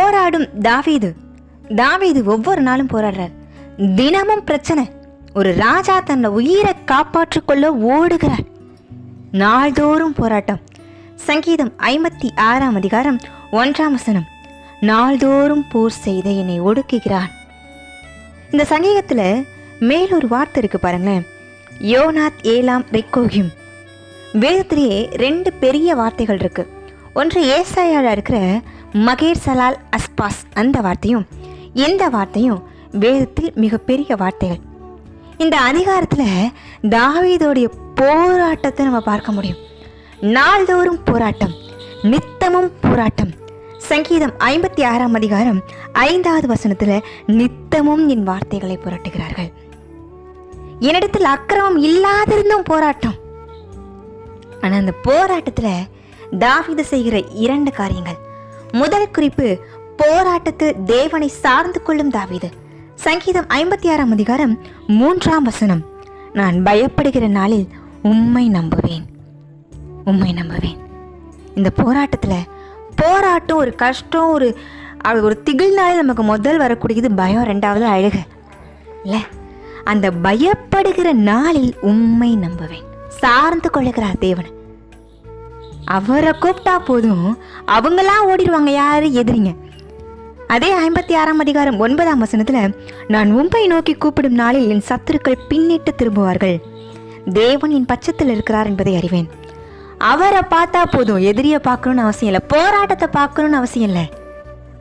போராடும் தாவீது. தாவீது ஒவ்வொரு நாளும் போராடுறார். தினமும் பிரச்சனை. ஒரு ராஜா தன்னை உயிரை காப்பாற்றிக் கொள்ள ஓடுகிறார். நாள்தோறும் போராட்டம். சங்கீதம் ஐம்பத்தி ஆறாம் அதிகாரம் ஒன்றாம் வசனம். நாள்தோறும் போர் செய்த என்னை ஒடுக்குகிறான். இந்த சங்கீதத்தில் மேலொரு வார்த்தை இருக்கு பாருங்களேன். யோனாத் ஏலாம் ரெக்கோகிம். வேதத்திலேயே ரெண்டு பெரிய வார்த்தைகள் இருக்கு. ஒன்று ஏசாயாவில் இருக்கிற மகேர் சலால் அஸ்பாஸ் அந்த வார்த்தையும் எந்த வார்த்தையும் வேதத்தில் மிகப்பெரிய வார்த்தைகள். இந்த அதிகாரத்தில் தாவீதோடைய போராட்டத்தை நம்ம பார்க்க முடியும். நாள்தோறும் போராட்டம் நித்தமும் போராட்டம். சங்கீதம் ஐம்பத்தி ஆறாம் அதிகாரம் ஐந்தாவது வசனத்தில் நித்தமும் என் வார்த்தைகளை புரட்டுகிறார்கள். என்னிடத்தில் அக்கிரமம் இல்லாதிருந்தும் போராட்டம். ஆனால் அந்த போராட்டத்தில் தாவீது செய்கிற இரண்டு காரியங்கள். முதல் குறிப்பு போராட்டத்தில் தேவனை சார்ந்து கொள்ளும் தாவிது. சங்கீதம் ஐம்பத்தி ஆறாம் அதிகாரம் மூன்றாம் வசனம். நான் பயப்படுகிற நாளில் உம்மை நம்புவேன். உம்மை நம்புவேன். இந்த போராட்டத்தில் போராட்டம் ஒரு கஷ்டம் ஒரு ஒரு திகில்னாலே நமக்கு முதல் வரக்கூடியது பயம் ரெண்டாவது அழுக. இல்லை? அந்த பயப்படுகிற நாளில் உம்மை நம்புவேன். சார்ந்து கொள்ளுகிறார் தேவன். அவரை கூப்பிட்டா போதும். அவங்களாம் ஓடிடுவாங்க யாரு? எதிரிங்க. அதே ஐம்பத்தி ஆறாம் அதிகாரம் ஒன்பதாம் வசனத்தில் நான் மும்பை நோக்கி கூப்பிடும் நாளில் என் சத்துருக்கள் பின்னிட்டு திரும்புவார்கள். தேவன் என் பட்சத்தில் இருக்கிறார் என்பதை அறிவேன். அவரை பார்த்தா போதும். எதிரியை பார்க்கணும்னு அவசியம் இல்லை. போராட்டத்தை பார்க்கணும்னு அவசியம் இல்லை.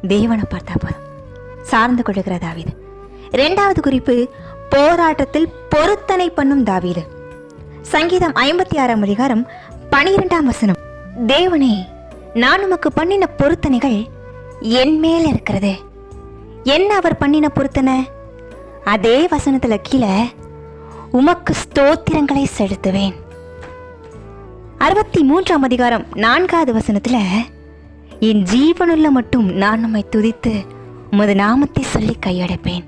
தேவனை பார்த்தா போதும். சார்ந்து கொள்ளுகிற தாவீது. ரெண்டாவது குறிப்பு போராட்டத்தில் பொருத்தனை பண்ணும் தாவீது. சங்கீதம் ஐம்பத்தி ஆறாம் அதிகாரம் பனிரெண்டாம் வசனம். தேவனே நான் உமக்கு பண்ணின பொருத்தனைகள் என் மேல இருக்கிறது. என்ன அவர் பண்ணின பொருத்தனை? அதே வசனத்துல கீழே உமக்கு ஸ்தோத்திரங்களை செலுத்துவேன். அறுபத்தி மூன்றாம் அதிகாரம் நான்காவது வசனத்துல என் ஜீவனுள்ள மட்டும் நான் நம்மை துதித்து உமது நாமத்தை சொல்லி கையடைப்பேன்.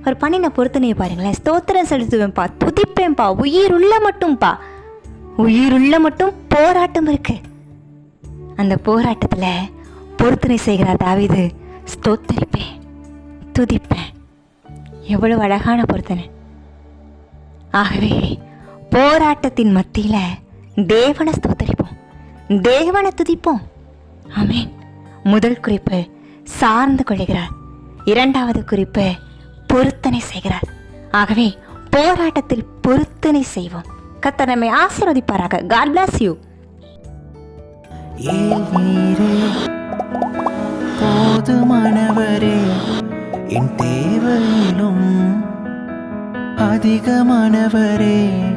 அவர் பண்ணின பொருத்தனையை பாருங்களேன். ஸ்தோத்திரம் செலுத்துவேன்ப்பா துதிப்பேன்ப்பா உயிருள்ள மட்டும்பா உயிருள்ள மட்டும் போராட்டம் இருக்கு. அந்த போராட்டத்தில் பொருத்தனை செய்கிறார் தாவிது ஸ்தோத்தரிப்பேன் துதிப்பேன். எவ்வளவு அழகான பொருத்தனை. ஆகவே போராட்டத்தின் மத்தியில் தேவனை ஸ்தோத்தரிப்போம். தேவனை துதிப்போம். ஆமேன். முதல் குறிப்பு சார்ந்து கொள்கிறார். இரண்டாவது குறிப்பு பொருத்தனை செய்கிறார். ஆகவே போராட்டத்தில் பொருத்தனை செய்வோம். கத்தனமை நம்மை ஆசீர்வதிப்பாராக. காட் பிளாஸ் யூ ஏல்வீரே போதுமானவரே என் தேவையிலும் அதிகமானவரே.